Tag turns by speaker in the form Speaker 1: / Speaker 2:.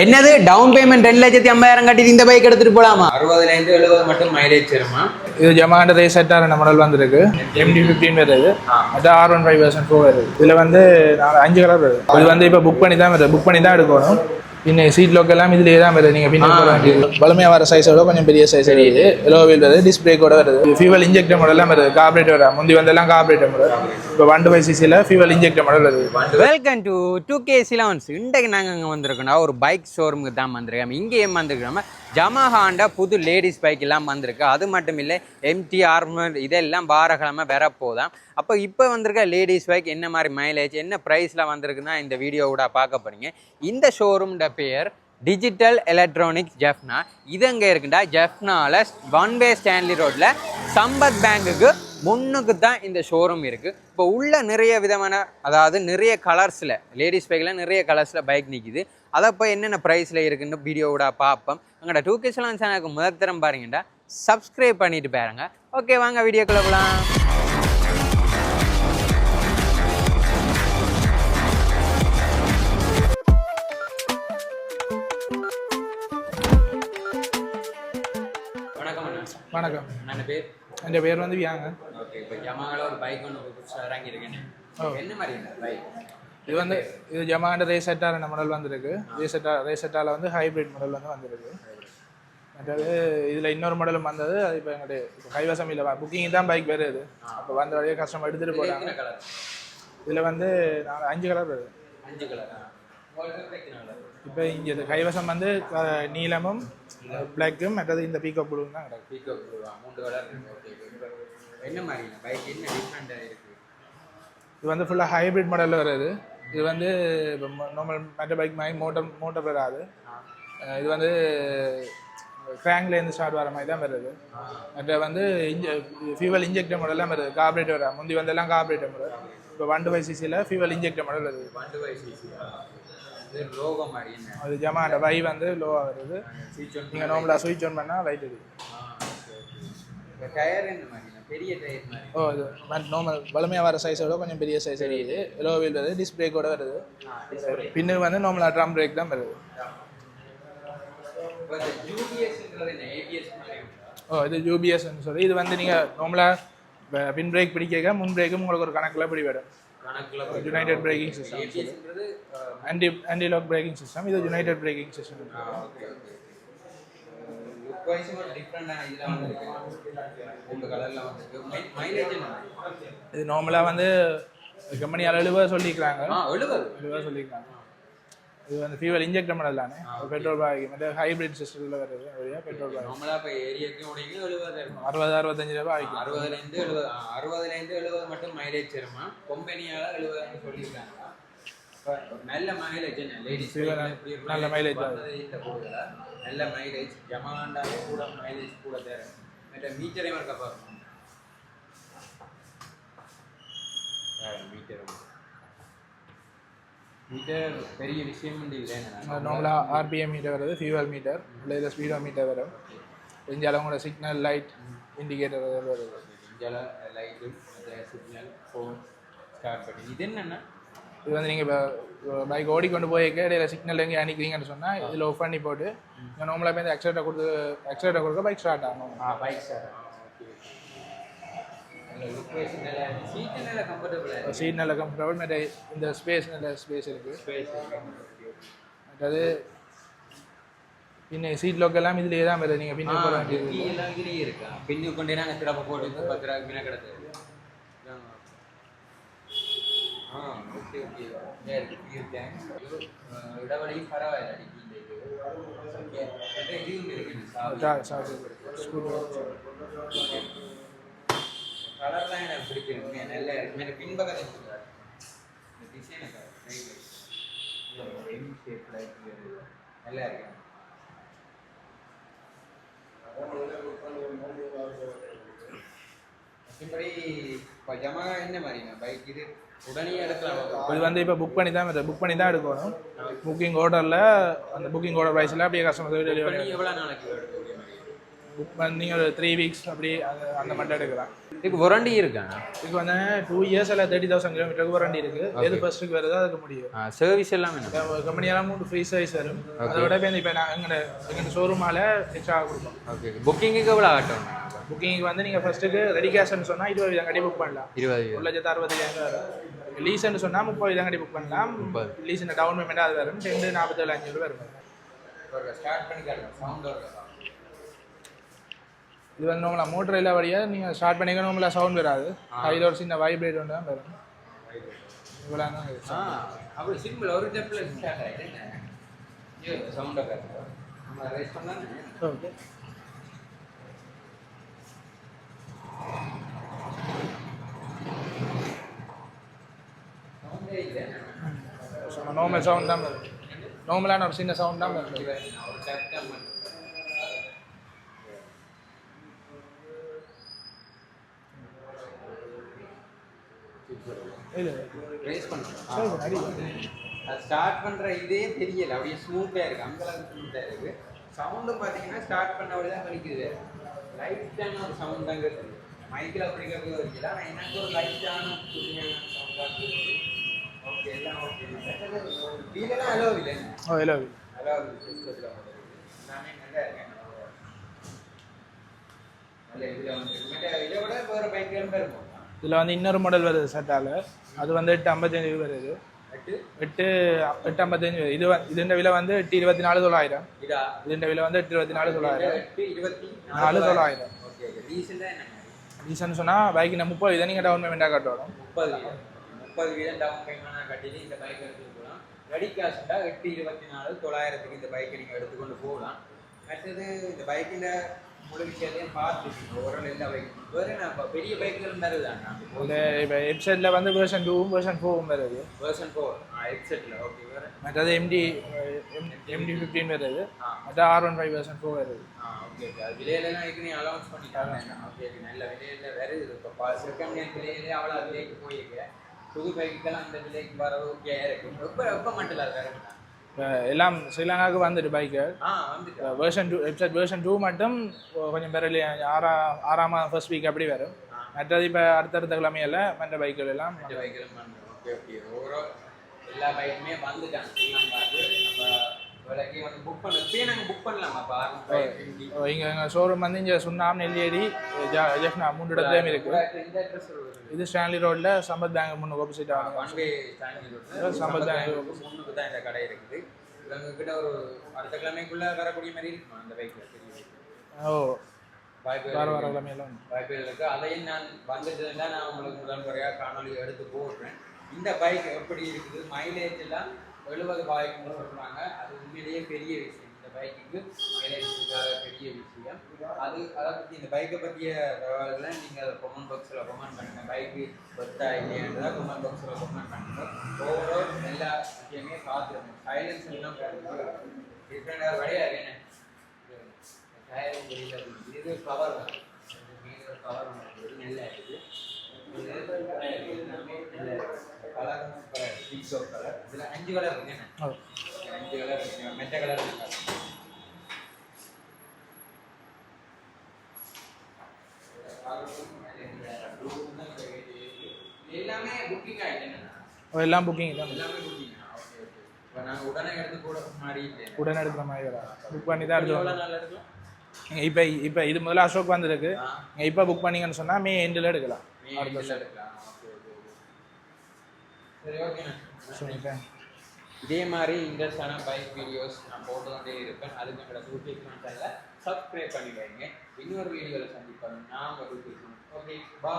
Speaker 1: என்னது? Down payment ரெண்டு லட்சத்தி ஐம்பதாயிரம் கட்டி இந்த பைக் எடுத்துட்டு போலாமா?
Speaker 2: அறுபதுல இருந்து எழுபது மட்டும் மைலேஜ் தருமா
Speaker 3: இது ஜமாண்ட ரேஸ் செட்டான மாடல் வந்திருக்கு. எம்டி ஃபிஃப்டின் வருது. அது R one five version four வருது. இதில் வந்து நாலு அஞ்சு கலர் வருது. இது வந்து இப்போ புக் பண்ணி தான் வருது. புக் பண்ணி தான் எடுக்கணும். பின்ன சீட் லோக் எல்லாம் இதுலேயே தான் வருது. நீங்கள் பின்ன போட வேண்டியது வலிமையாக வர சைஸோட கொஞ்சம் பெரிய சைஸ் வருது. எலோ வீல் வருது டிஸ்பிளேக்கோட வருது. ஃபியூவல் இன்ஜெக்டர் மாடல்லாம் வருது. கார்பரேட்டர் வர. முந்தி வந்தெல்லாம் கார்பரேட்டர் மாடல் இப்போ ஒன் டூ ஃபைவ் சிசியில் ஃபியூவல் இன்ஜெக்டர் மாடல் வருது.
Speaker 1: வெல்கம் டு டூ கே சிலவன்ஸ் இன்றைக்கு நாங்கள் இங்கே வந்திருக்கோம்னா ஒரு பைக் ஷோரூமுக்கு தான் வந்திருக்கோம். இங்கே ஏன் வந்திருக்கோம் ஜமஹாண்டா புது லேடிஸ் பைக் எல்லாம் வந்திருக்கு. அது மட்டும் இல்லை எம்டி ஆர்மர் இதெல்லாம் வாரக்கிழமை வரப்போதான் அப்போ இப்போ வந்திருக்க லேடிஸ் பைக் என்ன மாதிரி மைலேஜ் என்ன ப்ரைஸில் வந்திருக்குன்னா இந்த வீடியோவோட பார்க்க போறீங்க. இந்த ஷோரூம்ட பேர் டிஜிட்டல் எலக்ட்ரானிக்ஸ் ஜெஃப்னா இது எங்கே இருக்குண்டா? ஜெஃப்னாவில் ஒன் வே ஸ்டான்லி ரோட்டில் சம்பத் பேங்குக்கு முன்னுக்கு தான் இந்த ஷோரூம் இருக்குது இப்போ உள்ள நிறைய விதமான அதாவது நிறைய கலர்ஸில் லேடிஸ் பைக்கில் நிறைய கலர்ஸில் பைக் நிற்கிது அதை போய் என்னென்ன ப்ரைஸில் இருக்குன்னு வீடியோவோட பார்ப்போம். எங்களோட டூ கிஸ்லாம் சேனலுக்கு முதல் தரம் பாருங்கடா. சப்ஸ்கிரைப் பண்ணிட்டு பாருங்க. ஓகே வாங்க வீடியோக்குள்ள போகலாம் வணக்கம் நான் பேர்?
Speaker 3: என் பேர் வந்து வியாங்க.
Speaker 1: ஓகே இப்போ ஜமாவில் ஒரு பைக் ஒன்று புதுசாக இறங்கியிருக்கேன் என்ன மாதிரி பைக்
Speaker 3: இது வந்து இது ஜமாண்ட ரேஸ் செட்டான மாடல் வந்திருக்கு. ரேஸ் செட்டா ரேஸ் செட்டால வந்து ஹைபிரிட் மாடல் வந்து வந்திருக்கு. மற்றது இதில் இன்னொரு மாடலும் வந்தது. அது இப்போ எங்களுடைய இப்போ கைவசம் இல்லை. புக்கிங் தான் பைக் வருது அப்போ வந்த வழியே கஸ்டமர் எடுத்துகிட்டு போகிறாங்க இதில் வந்து நாலு அஞ்சு கலர் வருது.
Speaker 1: அஞ்சு கலர்
Speaker 3: இப்போ இங்கே இது கைவசம் வந்து நீலமும் பிளாக்கும் மற்றது இந்த பீக்கப் ப்ளூவும் தான் கிடக்கு.
Speaker 1: பீக்கோ மூன்று கலர் என்ன மாதிரி? பைக் என்ன டிஃப்ரெண்ட்டாக இருக்குது
Speaker 3: இது வந்து ஃபுல்லாக ஹைபிரிட் மாடலில் வருது. இது வந்து இப்போ நார்மல் மற்ற பைக் மாதிரி மோட்டர் மோட்டர் வராது. இது வந்து கிராங்க்லேருந்து ஸ்டார்ட் வர மாதிரி தான் வருது. மற்ற வந்து இன்ஜ ஃபியூவல் இன்ஜெக்டர் மாடல்லாம் வருது. கார்பரேட்டர் வரா முந்தி வந்தெல்லாம் கார்பரேட்டர் மாடல் இப்போ ஒன் டூ ஃபைவ் சிசியில் ஃபியூவல் இன்ஜெக்டர் மாடல் வருது.
Speaker 1: வண்டு இது லோகோ மாதிரி என்ன?
Speaker 3: அது ஜமா அந்த வை வந்து லோவாக வருது. நீங்கள் நார்மலாக ஸ்விட்ச் ஆன் பண்ணால் லைட் எரியும் ஓ இது நார்மல் வர சைஸோட கொஞ்சம் பெரிய சைஸ் வருது எலோ வீல் வருது. டிஸ்க் பிரேக்கோட வருது பின்னு வந்து நார்மலாக ட்ரம் பிரேக் தான் வருது. ஓ இது யூபிஎஸ்ன்னு சொல்லி இது வந்து நீங்கள் நார்மலாக பின் பிரேக் பிடிக்க முன் பிரேக்கும் உங்களுக்கு ஒரு கணக்கில் பிடி விடும்
Speaker 1: கணக்கில்
Speaker 3: united braking system anti anti lock braking system இது யுனைடெட் பிரேக்கிங் சிஸ்டம்
Speaker 1: வைஸ் ஒரு டிஃப்ரெண்டான இதில் வந்துருக்கு. ரெண்டு கலரில் வந்துருக்கு. மைலேஜ்
Speaker 3: இது நார்மலாக வந்து கம்பெனி எழுபது சொல்லிக்கிறாங்க.
Speaker 1: எழுபது.
Speaker 3: எழுபது சொல்லிக்கிறாங்க. இது வந்து ஃபியூவல் இன்ஜெக்டர் மாடல் தானே? பெட்ரோல் பாய்க்கு மற்ற ஹைப்ரிட் சிஸ்டத்தில் வருது. வழியாக பெட்ரோல் பாய்
Speaker 1: நார்மலாக இப்போ ஏரியாவுக்கு உடைக்கு எழுபது
Speaker 3: அறுபது அறுபத்தஞ்சு ரூபாய் ஆகிக்கும்
Speaker 1: அறுபதுலேருந்து எழுபது அறுபதுலேருந்து எழுபது மட்டும் மைலேஜ் தருமா கம்பெனியால் எழுபதுன்னு சொல்லியிருக்காங்க. நல்ல மைலேஜ் லேடிஸ்
Speaker 3: நல்ல
Speaker 1: கூடுதல நல்ல மைலேஜ் ஜமாண்டாலே கூட மைலேஜ் கூட தரும் மற்ற மீட்டரே இருக்க பாருங்க. மீட்டர் மீட்டர் பெரிய விஷயம் இல்லை
Speaker 3: நார்மலாக ஆர்பிஎம் மீட்டர் வருது ஃபியூவல் மீட்டர் இல்லை இதில் ஸ்பீடோ மீட்டர் வரும். இந்தியாவில் உங்களோட சிக்னல் லைட் இண்டிகேட்டர் வருது
Speaker 1: இந்தியாவில் லைட்டு சிக்னல் ஃபோன் ஸ்டார்ட் பண்ணி இது என்னென்னா
Speaker 3: இது வந்து நீங்கள் இப்போ பைக் ஓடிக்கொண்டு போயிருக்க இடையில சிக்னல் எங்கே அணிக்கிறீங்கன்னு சொன்னால் இதில் ஆஃப் பண்ணி போட்டு நீங்கள் நார்மலாக போய் எக்ஸலேட்டர் கொடுத்து எக்ஸலேட்டர் கொடுக்க பைக் ஸ்டார்ட் ஆகும்.
Speaker 1: ஆ பைக் கம்ஃபர்டபுளாக
Speaker 3: சீட் நல்ல கம்ஃபர்டபுள் மற்ற இந்த ஸ்பேஸ் நல்ல ஸ்பேஸ் இருக்குது மற்றது பின்ன சீட் லோக் எல்லாம் இதுலேயே தான் வருது. நீங்கள் பின்ன போட வேண்டியது
Speaker 1: பின்னு கொண்டே நாங்கள் திறப்ப போட்டு பத்து ரூபா மீன கிடக்கு ஆ ஓகே ஓகே இருக்கேன் இடவழியும் பரவாயில்ல அடிக்கி ஓகே. இதுவும் இருக்குது கலர்லாம் எனக்கு பிடிச்சிருக்கு நல்லா இருக்கு. எனக்கு பின்பக்கத்தை சொல்லுவார் இந்த டிசைன் நல்லா இருக்கு. மற்றபடி இப்போ ஜமா என்ன மாதிரிங்க பைக் இது? உடனே எடுக்கலாம்.
Speaker 3: இது வந்து இப்போ புக் பண்ணி தான் புக் பண்ணி தான் எடுக்கணும். புக்கிங் ஆர்டரில் அந்த புக்கிங் ஆர்டர் ப்ரைஸில் அப்படியே கஸ்டமர் டெலிவரி
Speaker 1: பண்ணி எவ்வளோ நாளைக்கு
Speaker 3: புக் பண்ணி ஒரு த்ரீ வீக்ஸ் அப்படி அது அந்த மட்டும் எடுக்கலாம்.
Speaker 1: இதுக்கு வாரண்டி இருக்காண்ணா
Speaker 3: இதுக்கு வந்து டூ இயர்ஸ் இல்லை தேர்ட்டி தௌசண்ட் கிலோமீட்டருக்கு வாரண்டி இருக்கு. எது ஃபர்ஸ்ட்டுக்கு வருதோ அதுக்கு முடியும்.
Speaker 1: சர்வீஸ் எல்லாம்
Speaker 3: கம்பெனியெல்லாம் மூணு ஃப்ரீ சர்வீஸ் வரும் அதோட இப்போ இப்போ நான் எங்களோட எங்கள் ஷோரூமால எக்ஸ்ட்ரா கொடுப்போம்.
Speaker 1: ஓகே புக்கிங்குக்கு எவ்வளோ ஆகட்டும்?
Speaker 3: புக்கிங் வந்து நீங்கள் ஃபர்ஸ்ட்டுக்கு ரெடி கேஷ்னு சொன்னால் இருபது வீதம் கட்டி புக் பண்ணலாம்.
Speaker 1: இருபது
Speaker 3: ஒரு லட்சத்து அறுபத்தஞ்சாயிரம் வரும். லீஸ்ன்னு சொன்னால் முப்பது வீதம் கட்டி புக் பண்ணலாம். லீஸின் டவுன் பேமெண்ட் அது வரும். ரெண்டு நாற்பத்தேழு அஞ்சூறு வரும்.
Speaker 1: ஸ்டார்ட் பண்ணி காட்டுங்க சவுண்ட்
Speaker 3: இது வந்து நம்மளா மோட்டர் இல்லை வழியாக நீங்கள் ஸ்டார்ட் பண்ணிக்க நம்மளா சவுண்ட் வராது. அதில் ஒரு சின்ன வைப்ரேட் ஒன்று தான் வரும். இவ்வளோ தான்
Speaker 1: அப்படி சிம்பிள் ஒரு ஸ்டெப்பில் ஸ்டார்ட் நம்ம ரேஸ்
Speaker 3: ஓகே
Speaker 1: சவுண்டே இல்லை
Speaker 3: நார்மல் சவுண்ட் தான் வரும். நார்மலான ஒரு சின்ன சவுண்ட் தான்
Speaker 1: அது ஸ்டார்ட் பண்ணுற இதே தெரியல. அப்படியே ஸ்மூத்தாக இருக்குது அங்கெல்லாம் ஸ்மூத்தாக இருக்குது சவுண்டு பார்த்தீங்கன்னா ஸ்டார்ட் பண்ண வழி தான் கணிக்குது லைட்டான ஒரு சவுண்ட் தாங்க இருக்குது மைக்கில் அப்படி கேட்க வரல ஆனால் எனக்கு ஒரு லைட்டான புதுமையான சவுண்டாக இருக்குது
Speaker 3: ஓ
Speaker 1: இதில் வந்து
Speaker 3: இன்னொரு மாடல் வருது சட்டால அது வந்து எட்டு ஐம்பத்தஞ்சு வருது
Speaker 1: எட்டு
Speaker 3: எட்டு ஐம்பத்தஞ்சு இது இதுன்ற விலை வந்து எட்டு இருபத்தி நாலு தொள்ளாயிரம்
Speaker 1: இதா
Speaker 3: இதுன்ற விலை வந்து எட்டு இருபத்தி நாலு தொள்ளாயிரம் நாலு தொள்ளாயிரம் ரீசன் சொன்னால் பைக்கு நம்ம முப்பது இதை நீங்கள் டவுன் பேமெண்ட்டாக கட்டணும்
Speaker 1: முப்பது முப்பது வீதம் டவுன் பேமெண்ட் கட்டிட்டு இந்த பைக் எடுத்துட்டு போகலாம் ரெடி காசுண்டா எட்டு இருபத்தி நாலு தொள்ளாயிரத்துக்கு இந்த பைக்கை நீங்கள் எடுத்துக்கொண்டு போகலாம். அடுத்தது இந்த பைக்கில் முழு விஷயத்தையும் பார்த்துருக்கீங்க ஓரளவு எல்லா பைக் வேறு நான் இப்போ பெரிய பைக்குகள் தருதாண்ணா
Speaker 3: இந்த இப்போ வெப்சைட்டில் வந்து வேர்ஷன் டூவும் வேர்ஷன் ஃபோரும் வருது.
Speaker 1: வேர்ஷன் ஃபோர் ஹெட்செட்டில் ஓகே வேறு.
Speaker 3: மற்றது எம்டி எம்டி ஃபிஃப்டீன் வருது. மற்ற R one five version four வருது.
Speaker 1: ஆ ஓகே ஓகே அது விலையிலலாம் ஏற்கனவே அலௌன்ஸ் பண்ணிட்டாங்க ஓகே ஓகே நல்ல விலையில வருது இப்போ செகண்ட் ஹேண்ட் விலையிலே அவ்வளோ விலைக்கு போயிருக்கு. புது பைக்குக்கெல்லாம் அந்த விலைக்கு வர ஓகே இருக்கு. ரொம்ப ரொம்ப மட்டும் அது வேற
Speaker 3: எல்லாம் ஸ்ரீலங்காவுக்கு வந்துட்டு bike version two website version two மட்டும் கொஞ்சம் பேர் ஆறா ஆறாம் ஃபர்ஸ்ட் வீக் அப்படி வரும். மற்றது இப்போ அடுத்தடுத்த கிழமையில மற்ற பைக்குகள் எல்லாம்
Speaker 1: ஓகே ஓவரால் எல்லா பைக்குமே வந்துட்டாங்க.
Speaker 3: இங்கே எங்கள் ஷோரூம் வந்து இங்கே சுண்ணாம் நெல்லியடி ஜெஃப்னா மூன்று இடத்துலையும் இருக்கு. இது. ஸ்டான்லி ரோட்ல சம்பத் பேங்க் முன்னுக்கு ஆப்போசிட் ஆகும் சம்பத் தான்
Speaker 1: முன்னுக்கு தான் இந்த கடை இருக்குது. இவங்க கிட்ட ஒரு அடுத்த கிழமைக்குள்ள வரக்கூடிய மாதிரி இருக்குமா அந்த பெரிய
Speaker 3: ஓ
Speaker 1: வாய்ப்பு
Speaker 3: வார கிழமையெல்லாம்
Speaker 1: வாய்ப்புகள் இருக்கு. அதையும் நான் வந்துட்டு நான் உங்களுக்கு முதல் முறையாக காணொலி எடுத்து போடுறேன். இந்த பைக் எப்படி இருக்குது? மைலேஜ் எல்லாம் எழுபது பாய்க்குன்னு சொல்கிறாங்க அது உண்மையிலேயே பெரிய விஷயம் இந்த பைக்குக்கு பெரிய விஷயம் அது அதை பற்றி இந்த பைக்கை பற்றிய தகவல்களை நீங்கள் கொமெண்ட் பாக்ஸில் கொமெண்ட் பண்ணுங்கள் பைக்கு ஒத்தா இல்லையான்றதா கொமெண்ட் பாக்ஸில் கொமெண்ட் பண்ணுங்கள் ஓவரால் எல்லா விஷயமே பார்த்துருங்க சைலன்ஸ் எல்லாம் டிஃப்ரெண்டாக கிடையாது என்ன இது கவர் தான் இது கவர் பண்ணுறது நல்லா இருக்குது இது எல்லாமே நல்லா இருக்குது கலர் சூப்பராக இருக்குது பீச் ஆஃப் கலர் இதில் அஞ்சு கலர் இருக்கு அஞ்சு கலர் இருக்கு மெட்ட கலர் இருக்கு எல்லாமே புக்கிங் ஆயிட்டு
Speaker 3: ஓ, எல்லாம் புக்கிங் தான்
Speaker 1: எல்லாமே புக்கிங் ஓகே ஓகே இப்போ நாங்கள் உடனே எடுத்து கூட
Speaker 3: உடனே எடுக்கிற மாதிரி வரும் புக் பண்ணி தான்
Speaker 1: எடுக்கலாம்
Speaker 3: இப்போ இப்போ இது முதல்ல அசோக் வந்திருக்கு. நீங்கள் இப்போ புக் பண்ணீங்கன்னு சொன்னால் மே எண்டில் எடுக்கலாம்
Speaker 1: எண்டில் எடுக்கலாம் ஓகே ஓகே இதே மாதிரி இன்ட்ரெஸ்டான பைக் வீடியோஸ் நான் போட்டு கொண்டே இருப்பேன் அதுக்கு எங்களோட யூடியூப் சேனலை சப்ஸ்கிரைப் பண்ணி வைங்க. இன்னொரு வீடியோவில் சந்திப்பேன் நான் ஒரு ஓகே பா